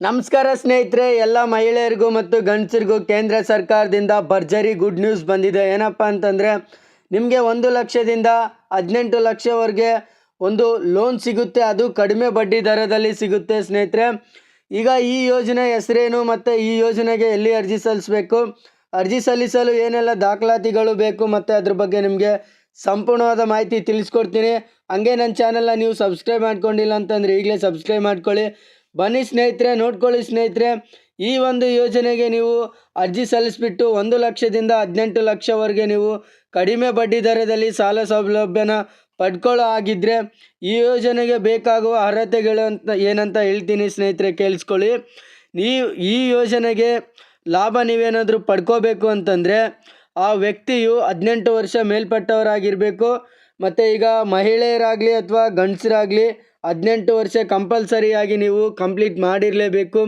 ನಮಸ್ಕಾರ ಸ್ನೇಹಿತರೆ, ಎಲ್ಲ ಮಹಿಳೆಯರಿಗೂ ಮತ್ತು ಗಂಡಸರಿಗೂ ಕೇಂದ್ರ ಸರ್ಕಾರದಿಂದ ಭರ್ಜರಿ ಗುಡ್ ನ್ಯೂಸ್ ಬಂದಿದೆ. ಏನಪ್ಪ ಅಂತಂದರೆ, ನಿಮಗೆ ಒಂದು ಲಕ್ಷದಿಂದ ಹದಿನೆಂಟು ಲಕ್ಷವರೆಗೆ ಒಂದು ಲೋನ್ ಸಿಗುತ್ತೆ. ಅದು ಕಡಿಮೆ ಬಡ್ಡಿ ದರದಲ್ಲಿ ಸಿಗುತ್ತೆ ಸ್ನೇಹಿತರೆ. ಈಗ ಈ ಯೋಜನೆ ಹೆಸರೇನು ಮತ್ತು ಈ ಯೋಜನೆಗೆ ಎಲ್ಲಿ ಅರ್ಜಿ ಸಲ್ಲಿಸಬೇಕು? ಅರ್ಜಿ ಸಲ್ಲಿಸಲು ಏನೆಲ್ಲ ದಾಖಲಾತಿಗಳು ಬೇಕು ಮತ್ತು ಅದ್ರ ಬಗ್ಗೆ ನಿಮಗೆ ಸಂಪೂರ್ಣವಾದ ಮಾಹಿತಿ ತಿಳಿಸ್ಕೊಡ್ತೀನಿ. ಹಂಗೆ ನನ್ನ ಚಾನಲ್ನ ನೀವು ಸಬ್ಸ್ಕ್ರೈಬ್ ಮಾಡ್ಕೊಂಡಿಲ್ಲ ಅಂತಂದರೆ ಈಗಲೇ ಸಬ್ಸ್ಕ್ರೈಬ್ ಮಾಡ್ಕೊಳ್ಳಿ. ಬನ್ನಿ ಸ್ನೇಹಿತರೆ, ನೋಡ್ಕೊಳ್ಳಿ ಸ್ನೇಹಿತರೆ. ಈ ಒಂದು ಯೋಜನೆಗೆ ನೀವು ಅರ್ಜಿ ಸಲ್ಲಿಸಿಬಿಟ್ಟು ಒಂದು ಲಕ್ಷದಿಂದ ಹದಿನೆಂಟು ಲಕ್ಷವರೆಗೆ ನೀವು ಕಡಿಮೆ ಬಡ್ಡಿ ದರದಲ್ಲಿ ಸಾಲ ಸೌಲಭ್ಯನ ಪಡ್ಕೊಳ್ಳೋ ಆಗಿದ್ದರೆ ಈ ಯೋಜನೆಗೆ ಬೇಕಾಗುವ ಅರ್ಹತೆಗಳು ಅಂತ ಏನಂತ ಹೇಳ್ತೀನಿ ಸ್ನೇಹಿತರೆ, ಕೇಳಿಸ್ಕೊಳ್ಳಿ. ನೀ ಈ ಯೋಜನೆಗೆ ಲಾಭ ನೀವೇನಾದರೂ ಪಡ್ಕೋಬೇಕು ಅಂತಂದರೆ ಆ ವ್ಯಕ್ತಿಯು ಹದಿನೆಂಟು ವರ್ಷ ಮೇಲ್ಪಟ್ಟವರಾಗಿರಬೇಕು. ಮತ್ತು ಈಗ ಮಹಿಳೆಯರಾಗಲಿ ಅಥವಾ ಗಂಡಸರಾಗಲಿ ಹದಿನೆಂಟು ವರ್ಷ ಕಂಪಲ್ಸರಿಯಾಗಿ ನೀವು ಕಂಪ್ಲೀಟ್ ಮಾಡಿರಲೇಬೇಕು.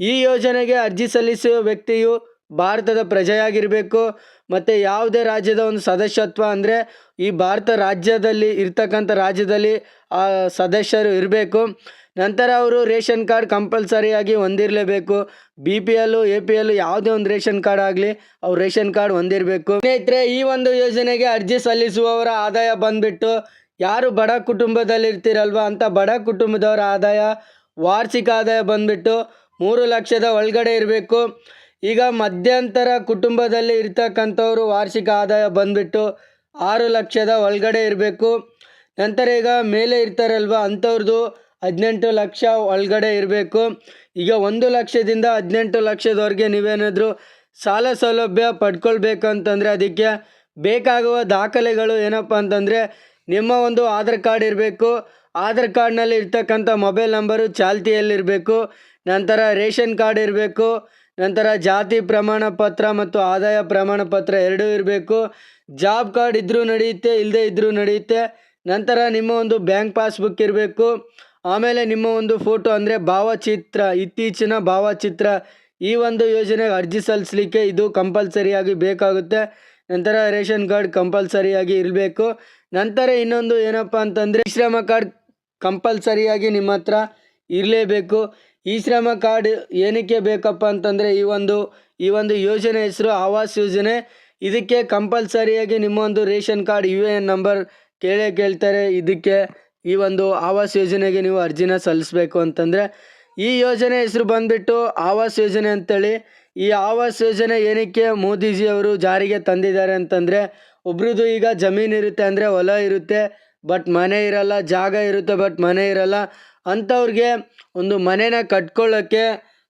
ಈ ಯೋಜನೆಗೆ ಅರ್ಜಿ ಸಲ್ಲಿಸುವ ವ್ಯಕ್ತಿಯು ಭಾರತದ ಪ್ರಜೆಯಾಗಿರಬೇಕು. ಮತ್ತು ಯಾವುದೇ ರಾಜ್ಯದ ಒಂದು ಸದಸ್ಯತ್ವ ಅಂದರೆ ಈ ಭಾರತ ರಾಜ್ಯದಲ್ಲಿ ಇರ್ತಕ್ಕಂಥ ರಾಜ್ಯದಲ್ಲಿ ಆ ಸದಸ್ಯರು ಇರಬೇಕು. ನಂತರ ಅವರು ರೇಷನ್ ಕಾರ್ಡ್ ಕಂಪಲ್ಸರಿಯಾಗಿ ಹೊಂದಿರಲೇಬೇಕು. B P L A P L ಯಾವುದೇ ಒಂದು ರೇಷನ್ ಕಾರ್ಡ್ ಆಗಲಿ ಅವ್ರು ರೇಷನ್ ಕಾರ್ಡ್ ಹೊಂದಿರಬೇಕು. ಸ್ನೇಹಿತರೆ, ಈ ಒಂದು ಯೋಜನೆಗೆ ಅರ್ಜಿ ಸಲ್ಲಿಸುವವರ ಆದಾಯ ಬಂದ್ಬಿಟ್ಟು ಯಾರು ಬಡ ಕುಟುಂಬದಲ್ಲಿ ಅಂತ ಬಡ ಕುಟುಂಬದವರ ಆದಾಯ ವಾರ್ಷಿಕ ಆದಾಯ ಬಂದ್ಬಿಟ್ಟು ಮೂರು ಲಕ್ಷದ ಒಳಗಡೆ ಇರಬೇಕು. ಈಗ ಮಧ್ಯಂತರ ಕುಟುಂಬದಲ್ಲಿ ಇರ್ತಕ್ಕಂಥವ್ರು ವಾರ್ಷಿಕ ಆದಾಯ ಬಂದ್ಬಿಟ್ಟು ಆರು ಲಕ್ಷದ ಒಳಗಡೆ ಇರಬೇಕು. ನಂತರ ಈಗ ಮೇಲೆ ಇರ್ತಾರಲ್ವ ಅಂಥವ್ರದ್ದು ಹದಿನೆಂಟು ಲಕ್ಷ ಒಳಗಡೆ ಇರಬೇಕು. ಈಗ ಒಂದು ಲಕ್ಷದಿಂದ ಹದಿನೆಂಟು ಲಕ್ಷದವರೆಗೆ ನೀವೇನಾದರೂ ಸಾಲ ಸೌಲಭ್ಯ ಪಡ್ಕೊಳ್ಬೇಕಂತಂದರೆ ಅದಕ್ಕೆ ಬೇಕಾಗುವ ದಾಖಲೆಗಳು ಏನಪ್ಪ ಅಂತಂದರೆ ನಿಮ್ಮ ಒಂದು ಆಧಾರ್ ಕಾರ್ಡ್ ಇರಬೇಕು. ಆಧಾರ್ ಕಾರ್ಡ್ನಲ್ಲಿ ಇರ್ತಕ್ಕಂಥ ಮೊಬೈಲ್ ನಂಬರು ಚಾಲ್ತಿಯಲ್ಲಿರಬೇಕು. ನಂತರ ರೇಷನ್ ಕಾರ್ಡ್ ಇರಬೇಕು. ನಂತರ ಜಾತಿ ಪ್ರಮಾಣ ಪತ್ರ ಮತ್ತು ಆದಾಯ ಪ್ರಮಾಣ ಪತ್ರ ಎರಡೂ ಇರಬೇಕು. ಜಾಬ್ ಕಾರ್ಡ್ ಇದ್ದರೂ ನಡೆಯುತ್ತೆ ಇಲ್ಲದೇ ಇದ್ದರೂ ನಡೆಯುತ್ತೆ. ನಂತರ ನಿಮ್ಮ ಒಂದು ಬ್ಯಾಂಕ್ ಪಾಸ್ಬುಕ್ ಇರಬೇಕು. ಆಮೇಲೆ ನಿಮ್ಮ ಒಂದು ಫೋಟೋ ಅಂದರೆ ಭಾವಚಿತ್ರ, ಇತ್ತೀಚಿನ ಭಾವಚಿತ್ರ, ಈ ಒಂದು ಯೋಜನೆಗೆ ಅರ್ಜಿ ಸಲ್ಲಿಸಲಿಕ್ಕೆ ಇದು ಕಂಪಲ್ಸರಿಯಾಗಿ ಬೇಕಾಗುತ್ತೆ. ನಂತರ ರೇಷನ್ ಕಾರ್ಡ್ ಕಂಪಲ್ಸರಿಯಾಗಿ ಇರಬೇಕು. ನಂತರ ಇನ್ನೊಂದು ಏನಪ್ಪ ಅಂತಂದರೆ ಈ ಶ್ರಮ ಕಾರ್ಡ್ ಕಂಪಲ್ಸರಿಯಾಗಿ ನಿಮ್ಮ ಹತ್ರ ಇರಲೇಬೇಕು. ಈ ಶ್ರಮ ಕಾರ್ಡ್ ಏನಕ್ಕೆ ಬೇಕಪ್ಪ ಅಂತಂದರೆ ಈ ಒಂದು ಈ ಒಂದು ಯೋಜನೆ ಹೆಸರು ಆವಾಸ್ ಯೋಜನೆ. ಇದಕ್ಕೆ ಕಂಪಲ್ಸರಿಯಾಗಿ ನಿಮ್ಮ ಒಂದು ration card U A N number ಕೇಳೇ ಕೇಳ್ತಾರೆ. ಇದಕ್ಕೆ ಈ ಒಂದು ಆವಾಸ್ ಯೋಜನೆಗೆ ನೀವು ಅರ್ಜಿನ ಸಲ್ಲಿಸಬೇಕು ಅಂತಂದರೆ, ಈ ಯೋಜನೆ ಹೆಸರು ಬಂದುಬಿಟ್ಟು ಆವಾಸ್ ಯೋಜನೆ ಅಂತೇಳಿ. ಈ ಆವಾಸ್ ಯೋಜನೆ ಏನಕ್ಕೆ ಮೋದಿಜಿಯವರು ಜಾರಿಗೆ ತಂದಿದ್ದಾರೆ ಅಂತಂದರೆ, ಒಬ್ರದ್ದು ಈಗ ಜಮೀನು ಇರುತ್ತೆ ಅಂದರೆ ಹೊಲ ಇರುತ್ತೆ, ಬಟ್ ಮನೆ ಇರಲ್ಲ, ಜಾಗ ಇರುತ್ತೆ ಬಟ್ ಮನೆ ಇರಲ್ಲ. ಅಂಥವ್ರಿಗೆ ಒಂದು ಮನೇನ ಕಟ್ಕೊಳ್ಳೋಕ್ಕೆ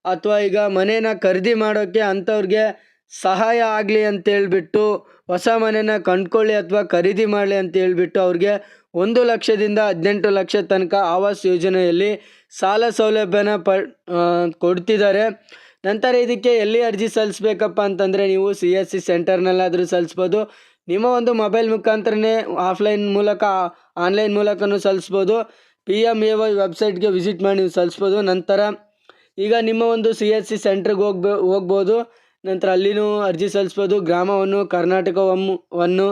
ಅಥವಾ ಈಗ ಮನೇನ ಖರೀದಿ ಮಾಡೋಕ್ಕೆ ಅಂಥವ್ರಿಗೆ ಸಹಾಯ ಆಗಲಿ ಅಂತೇಳ್ಬಿಟ್ಟು ಹೊಸ ಮನೇನ ಕಂಡ್ಕೊಳ್ಳಿ ಅಥವಾ ಖರೀದಿ ಮಾಡಲಿ ಅಂತ ಹೇಳ್ಬಿಟ್ಟು ಅವ್ರಿಗೆ ಒಂದು ಲಕ್ಷದಿಂದ ಹದಿನೆಂಟು ಲಕ್ಷ ತನಕ ಆವಾಸ್ ಯೋಜನೆಯಲ್ಲಿ ಸಾಲ ಸೌಲಭ್ಯನ ಪ ಕೊಡ್ತಿದ್ದಾರೆ. ನಂತರ ಇದಕ್ಕೆ ಎಲ್ಲಿ ಅರ್ಜಿ ಸಲ್ಲಿಸ್ಬೇಕಪ್ಪ ಅಂತಂದರೆ ನೀವು ಸಿ ಎಸ್ ಸಿ ಸೆಂಟರ್ನಲ್ಲಾದರೂ ಸಲ್ಲಿಸ್ಬೋದು. ನಿಮ್ಮ ಒಂದು ಮೊಬೈಲ್ ಮುಖಾಂತರನೇ ಆಫ್ಲೈನ್ ಮೂಲಕ, ಆನ್ಲೈನ್ ಮೂಲಕನೂ ಸಲ್ಲಿಸ್ಬೋದು. ಪಿ ಎಂ ಎ ವೈ ವೆಬ್ಸೈಟ್ಗೆ ವಿಸಿಟ್ ಮಾಡಿ ನೀವು ಸಲ್ಲಿಸ್ಬೋದು. ನಂತರ ಈಗ ನಿಮ್ಮ ಒಂದು ಸಿ ಎಸ್ ಸಿ ಸೆಂಟ್ರಿಗೆ ಹೋಗ್ಬೋ, ಹೋಗ್ಬೋದು. ನಂತರ ಅಲ್ಲಿನೂ ಅರ್ಜಿ ಸಲ್ಲಿಸ್ಬೋದು. ಗ್ರಾಮವನ್ನು ಕರ್ನಾಟಕವನ್ನು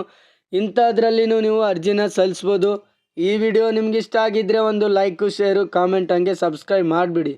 ಇಂಥದ್ರಲ್ಲಿನೂ ನೀವು ಅರ್ಜಿನ ಸಲ್ಲಿಸ್ಬೋದು. ಈ ವಿಡಿಯೋ ನಿಮ್ಗೆ ಇಷ್ಟ ಆಗಿದ್ದರೆ ಒಂದು ಲೈಕು ಶೇರು ಕಾಮೆಂಟ್ ಹಂಗೆ ಸಬ್ಸ್ಕ್ರೈಬ್ ಮಾಡಿಬಿಡಿ.